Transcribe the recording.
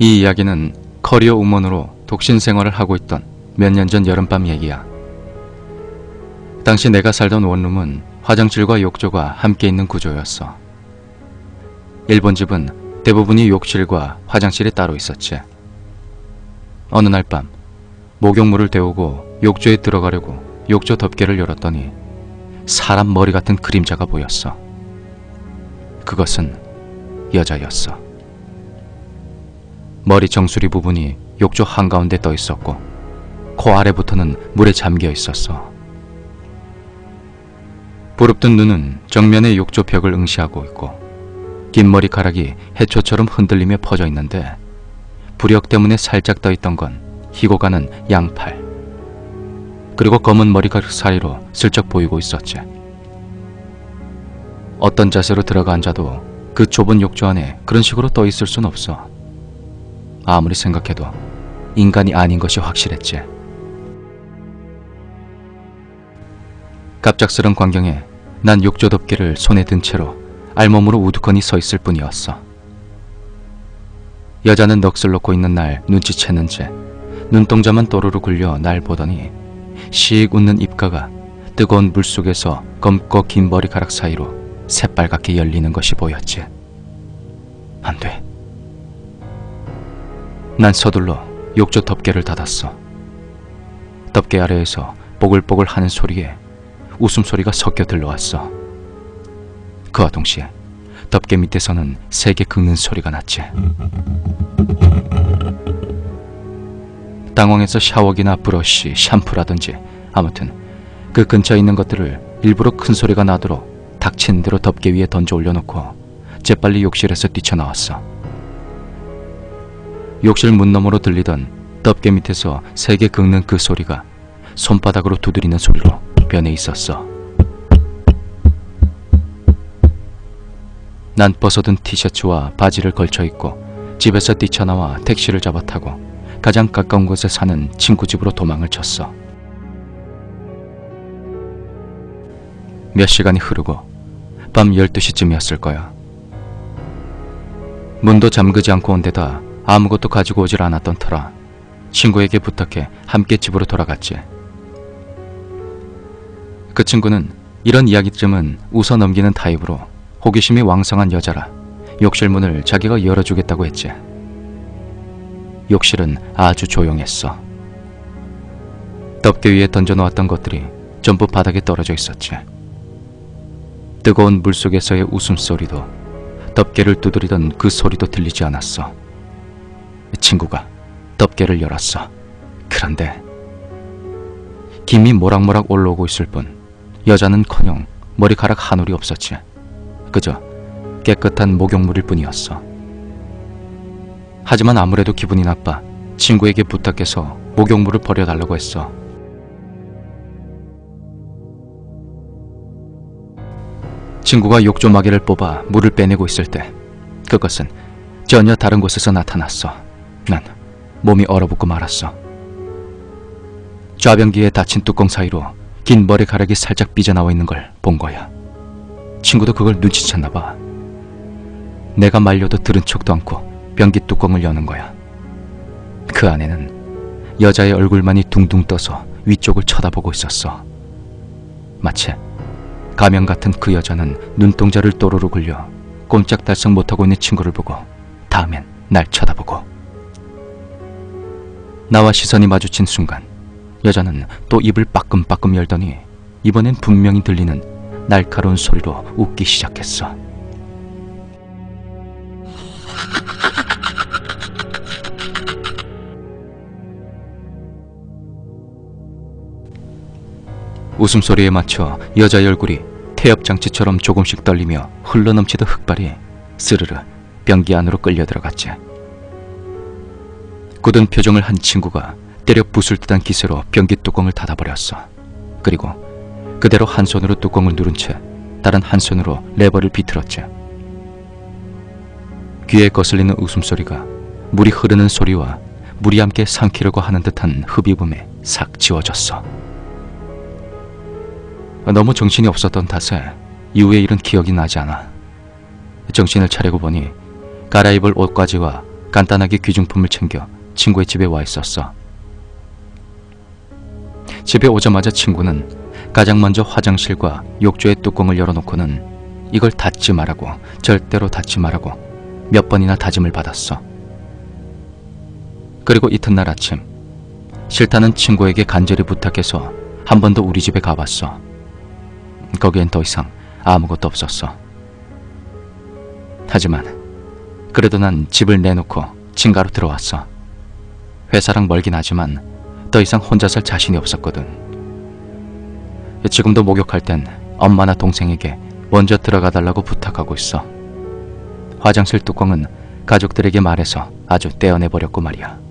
이 이야기는 커리어 우먼으로 독신 생활을 하고 있던 몇 년 전 여름밤 얘기야. 당시 내가 살던 원룸은 화장실과 욕조가 함께 있는 구조였어. 일본 집은 대부분이 욕실과 화장실이 따로 있었지. 어느 날 밤, 목욕물을 데우고 욕조에 들어가려고 욕조 덮개를 열었더니 사람 머리 같은 그림자가 보였어. 그것은 여자였어. 머리 정수리 부분이 욕조 한가운데 떠 있었고 코 아래부터는 물에 잠겨 있었어. 부릅뜬 눈은 정면의 욕조 벽을 응시하고 있고 긴 머리카락이 해초처럼 흔들리며 퍼져 있는데 부력 때문에 살짝 떠 있던 건 희고 가는 양팔 그리고 검은 머리카락 사이로 슬쩍 보이고 있었지. 어떤 자세로 들어가 앉아도 그 좁은 욕조 안에 그런 식으로 떠 있을 순 없어. 아무리 생각해도 인간이 아닌 것이 확실했지. 갑작스런 광경에 난 욕조 덮개를 손에 든 채로 알몸으로 우두커니 서 있을 뿐이었어. 여자는 넋을 놓고 있는 날 눈치채는 채 눈동자만 또르르 굴려 날 보더니 씩 웃는 입가가 뜨거운 물 속에서 검고 긴 머리카락 사이로 새빨갛게 열리는 것이 보였지. 안 돼. 난 서둘러 욕조 덮개를 닫았어. 덮개 아래에서 보글보글 하는 소리에 웃음소리가 섞여 들러왔어. 그와 동시에 덮개 밑에서는 세게 긁는 소리가 났지. 당황해서 샤워기나 브러쉬, 샴푸라든지 아무튼 그 근처에 있는 것들을 일부러 큰 소리가 나도록 닥친 대로 덮개 위에 던져 올려놓고 재빨리 욕실에서 뛰쳐나왔어. 욕실 문 너머로 들리던 덮개 밑에서 세게 긁는 그 소리가 손바닥으로 두드리는 소리로 변해 있었어. 난 벗어둔 티셔츠와 바지를 걸쳐 입고 집에서 뛰쳐나와 택시를 잡아 타고 가장 가까운 곳에 사는 친구 집으로 도망을 쳤어. 몇 시간이 흐르고 밤 12시쯤이었을 거야. 문도 잠그지 않고 온 데다 아무것도 가지고 오질 않았던 터라 친구에게 부탁해 함께 집으로 돌아갔지. 그 친구는 이런 이야기쯤은 웃어 넘기는 타입으로 호기심이 왕성한 여자라 욕실 문을 자기가 열어주겠다고 했지. 욕실은 아주 조용했어. 덮개 위에 던져놓았던 것들이 전부 바닥에 떨어져 있었지. 뜨거운 물 속에서의 웃음소리도 덮개를 두드리던 그 소리도 들리지 않았어. 친구가 덮개를 열었어. 그런데 김이 모락모락 올라오고 있을 뿐 여자는커녕 머리카락 한 올이 없었지. 그저 깨끗한 목욕물일 뿐이었어. 하지만 아무래도 기분이 나빠 친구에게 부탁해서 목욕물을 버려달라고 했어. 친구가 욕조 마개를 뽑아 물을 빼내고 있을 때 그것은 전혀 다른 곳에서 나타났어. 난 몸이 얼어붙고 말았어. 좌변기에 닫힌 뚜껑 사이로 긴 머리카락이 살짝 삐져나와 있는 걸 본 거야. 친구도 그걸 눈치챘나 봐. 내가 말려도 들은 척도 않고 변기 뚜껑을 여는 거야. 그 안에는 여자의 얼굴만이 둥둥 떠서 위쪽을 쳐다보고 있었어. 마치 가면 같은 그 여자는 눈동자를 또르르 굴려 꼼짝달싹 못하고 있는 친구를 보고 다음엔 날 쳐다보고 나와 시선이 마주친 순간 여자는 또 입을 빠끔빠끔 열더니 이번엔 분명히 들리는 날카로운 소리로 웃기 시작했어. 웃음소리에 맞춰 여자의 얼굴이 태엽장치처럼 조금씩 떨리며 흘러넘치던 흑발이 스르르 변기 안으로 끌려 들어갔지. 굳은 표정을 한 친구가 때려 부술 듯한 기세로 변기 뚜껑을 닫아버렸어. 그리고 그대로 한 손으로 뚜껑을 누른 채 다른 한 손으로 레버를 비틀었지. 귀에 거슬리는 웃음소리가 물이 흐르는 소리와 물이 함께 삼키려고 하는 듯한 흡입음에 싹 지워졌어. 너무 정신이 없었던 탓에 이후의 일은 기억이 나지 않아. 정신을 차리고 보니 갈아입을 옷가지와 간단하게 귀중품을 챙겨 친구의 집에 와 있었어. 집에 오자마자 친구는 가장 먼저 화장실과 욕조의 뚜껑을 열어놓고는 이걸 닫지 말라고 절대로 닫지 말라고 몇 번이나 다짐을 받았어. 그리고 이튿날 아침 싫다는 친구에게 간절히 부탁해서 한 번 더 우리 집에 가봤어. 거기엔 더 이상 아무것도 없었어. 하지만 그래도 난 집을 내놓고 친가로 들어왔어. 회사랑 멀긴 하지만 더 이상 혼자 살 자신이 없었거든. 지금도 목욕할 땐 엄마나 동생에게 먼저 들어가 달라고 부탁하고 있어. 화장실 뚜껑은 가족들에게 말해서 아주 떼어내 버렸고 말이야.